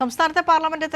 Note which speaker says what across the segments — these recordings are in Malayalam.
Speaker 1: സംസ്ഥാനത്തെ പാർലമെന്റ്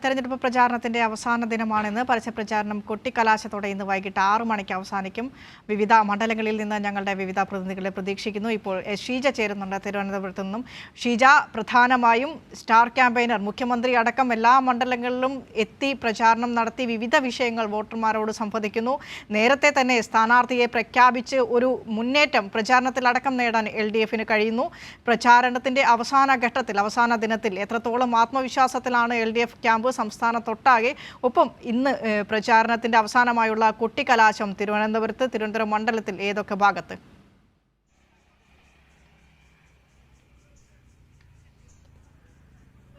Speaker 1: തെരഞ്ഞെടുപ്പ് പ്രചാരണത്തിന്റെ അവസാന ദിനമാണെന്ന്. പരസ്യപ്രചാരണം കൊട്ടിക്കലാശത്തോടെ ഇന്ന് വൈകിട്ട് ആറു മണിക്ക് അവസാനിക്കും. വിവിധ മണ്ഡലങ്ങളിൽ നിന്ന് ഞങ്ങളുടെ വിവിധ പ്രതിനിധികളെ പ്രതീക്ഷിക്കുന്നു. ഇപ്പോൾ ഷീജ ചേരുന്നുണ്ട് തിരുവനന്തപുരത്ത് നിന്നും. ഷീജ പ്രധാനമായും സ്റ്റാർ ക്യാമ്പയിനർ മുഖ്യമന്ത്രി അടക്കം എല്ലാ മണ്ഡലങ്ങളിലും എത്തി പ്രചാരണം നടത്തി വിവിധ വിഷയങ്ങൾ വോട്ടർമാരോട് സംവദിക്കുന്നു. നേരത്തെ തന്നെ സ്ഥാനാർത്ഥിയെ പ്രഖ്യാപിച്ച് ഒരു മുന്നേറ്റം പ്രചാരണത്തിലടക്കം നേടാൻ എൽ ഡി എഫിന് കഴിയുന്നു. പ്രചാരണത്തിന്റെ അവസാന ഘട്ടത്തിൽ അവസാന ദിനത്തിൽ എത്രത്തോളം ആത്മവിശ്വാസത്തിലാണ് എൽ ഡി എഫ് ക്യാമ്പ് സംസ്ഥാനത്തൊട്ടാകെ. ഒപ്പം ഇന്ന് പ്രചാരണത്തിന്റെ അവസാനമായുള്ള കൊട്ടിക്കലാശം തിരുവനന്തപുരത്ത് തിരുവനന്തപുരം മണ്ഡലത്തിൽ ഏതൊക്കെ ഭാഗത്ത്?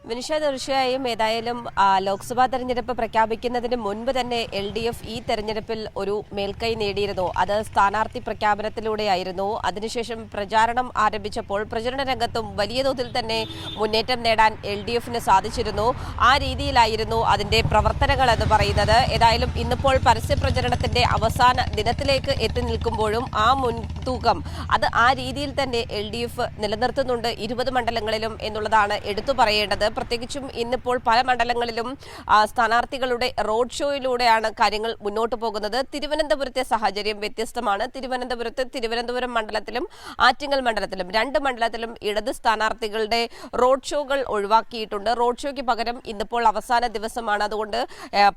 Speaker 2: വിനിഷ തീർച്ചയായും ഏതായാലും ലോക്സഭാ തെരഞ്ഞെടുപ്പ് പ്രഖ്യാപിക്കുന്നതിന് മുൻപ് തന്നെ എൽ ഡി എഫ് ഈ തെരഞ്ഞെടുപ്പിൽ ഒരു മേൽക്കൈ നേടിയിരുന്നു. അത് സ്ഥാനാർത്ഥി പ്രഖ്യാപനത്തിലൂടെയായിരുന്നു. അതിനുശേഷം പ്രചാരണം ആരംഭിച്ചപ്പോൾ പ്രചരണ രംഗത്തും വലിയ തോതിൽ തന്നെ മുന്നേറ്റം നേടാൻ എൽ ഡി എഫിന് സാധിച്ചിരുന്നു. ആ രീതിയിലായിരുന്നു അതിന്റെ പ്രവർത്തനങ്ങൾ എന്ന് പറയുന്നത്. ഏതായാലും ഇന്നിപ്പോൾ പരസ്യ പ്രചരണത്തിന്റെ അവസാന ദിനത്തിലേക്ക് എത്തി നിൽക്കുമ്പോഴും ആ മുൻതൂക്കം അത് ആ രീതിയിൽ തന്നെ എൽ ഡി എഫ് നിലനിർത്തുന്നുണ്ട് ഇരുപത് മണ്ഡലങ്ങളിലും എന്നുള്ളതാണ് എടുത്തു പറയേണ്ടത്. പ്രത്യേകിച്ചും ഇന്നിപ്പോൾ പല മണ്ഡലങ്ങളിലും സ്ഥാനാർത്ഥികളുടെ റോഡ് ഷോയിലൂടെയാണ് കാര്യങ്ങൾ മുന്നോട്ട് പോകുന്നത്. തിരുവനന്തപുരത്തെ സാഹചര്യം വ്യത്യസ്തമാണ്. തിരുവനന്തപുരത്ത് തിരുവനന്തപുരം മണ്ഡലത്തിലും ആറ്റിങ്ങൽ മണ്ഡലത്തിലും രണ്ട് മണ്ഡലത്തിലും ഇടത് സ്ഥാനാർത്ഥികളുടെ റോഡ് ഷോകൾ ഒഴിവാക്കിയിട്ടുണ്ട്. റോഡ് ഷോയ്ക്ക് പകരം ഇന്നിപ്പോൾ അവസാന ദിവസമാണ്. അതുകൊണ്ട്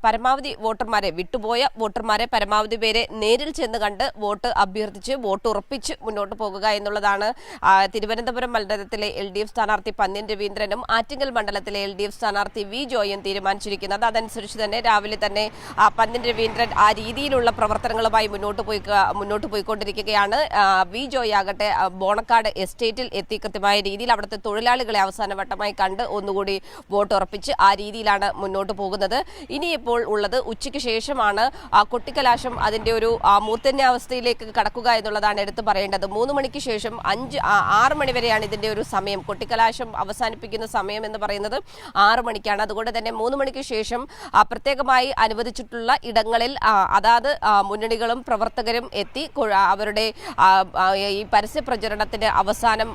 Speaker 2: പരമാവധി വോട്ടർമാരെ വിട്ടുപോയ വോട്ടർമാരെ പരമാവധി പേരെ നേരിൽ ചെന്ന് കണ്ട് വോട്ട് അഭ്യർത്ഥിച്ച് വോട്ട് ഉറപ്പിച്ച് മുന്നോട്ട് പോകുക എന്നുള്ളതാണ് തിരുവനന്തപുരം മണ്ഡലത്തിലെ എൽ ഡി എഫ് സ്ഥാനാർത്ഥി പന്ന്യൻ രവീന്ദ്രനും ആറ്റിങ്ങൽ മണ്ഡലത്തിലെ എൽ ഡി എഫ് സ്ഥാനാർത്ഥി വി ജോയും തീരുമാനിച്ചിരിക്കുന്നത്. അതനുസരിച്ച് തന്നെ രാവിലെ തന്നെ പന്തിൻ രവീന്ദ്രൻ ആ രീതിയിലുള്ള പ്രവർത്തനങ്ങളുമായി മുന്നോട്ട് പോയി മുന്നോട്ട് പോയിക്കൊണ്ടിരിക്കുകയാണ്. വി ജോയ് ആകട്ടെ ബോണക്കാട് എസ്റ്റേറ്റിൽ എത്തി കൃത്യമായ രീതിയിൽ അവിടുത്തെ തൊഴിലാളികളെ അവസാനവട്ടമായി കണ്ട് ഒന്നുകൂടി വോട്ട് ഉറപ്പിച്ച് ആ രീതിയിലാണ് മുന്നോട്ട് പോകുന്നത്. ഇനിയിപ്പോൾ ഉള്ളത് ഉച്ചയ്ക്ക് ശേഷമാണ്. കൊട്ടിക്കലാശം അതിന്റെ ഒരു മൂർധന്യാവസ്ഥയിലേക്ക് കടക്കുക എന്നുള്ളതാണ് എടുത്തു പറയേണ്ടത്. മൂന്ന് മണിക്ക് ശേഷം അഞ്ച് ആറ് മണി വരെയാണ് ഇതിന്റെ ഒരു സമയം. കൊട്ടിക്കലാശം അവസാനിപ്പിക്കുന്ന സമയം എന്ന് പറയുന്നത് ആറ് മണിക്കാണ്. അതുകൊണ്ട് തന്നെ മൂന്ന് മണിക്ക് ശേഷം പ്രത്യേകമായി അനുവദിച്ചിട്ടുള്ള ഇടങ്ങളിൽ അതാത് മുന്നണികളും പ്രവർത്തകരും എത്തി അവരുടെ ഈ പരസ്യ പ്രചരണത്തിന്റെ അവസാനം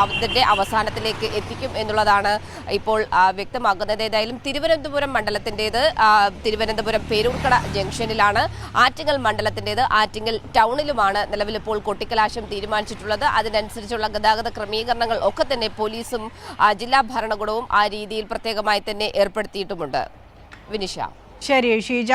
Speaker 2: അതിന്റെ അവസാനത്തിലേക്ക് എത്തിക്കും എന്നുള്ളതാണ് ഇപ്പോൾ വ്യക്തമാക്കുന്നത് ഏതായാലും തിരുവനന്തപുരം മണ്ഡലത്തിന്റെത് തിരുവനന്തപുരം പേരൂർക്കട ജംഗ്ഷനിലാണ് ആറ്റിങ്ങൽ മണ്ഡലത്തിന്റെത് ആറ്റിങ്ങൽ ടൗണിലുമാണ് നിലവിൽ ഇപ്പോൾ കൊട്ടിക്കലാശം തീരുമാനിച്ചിട്ടുള്ളത്. അതിനനുസരിച്ചുള്ള ഗതാഗത ക്രമീകരണങ്ങൾ ഒക്കെ തന്നെ പോലീസും ആ, ജില്ലാ ഭരണകൂടവും ആ രീതിയിൽ പ്രത്യേകമായി തന്നെ ഏർപ്പെടുത്തിയിട്ടുമുണ്ട്. വിനിഷ.
Speaker 1: ശരി ഷീജ.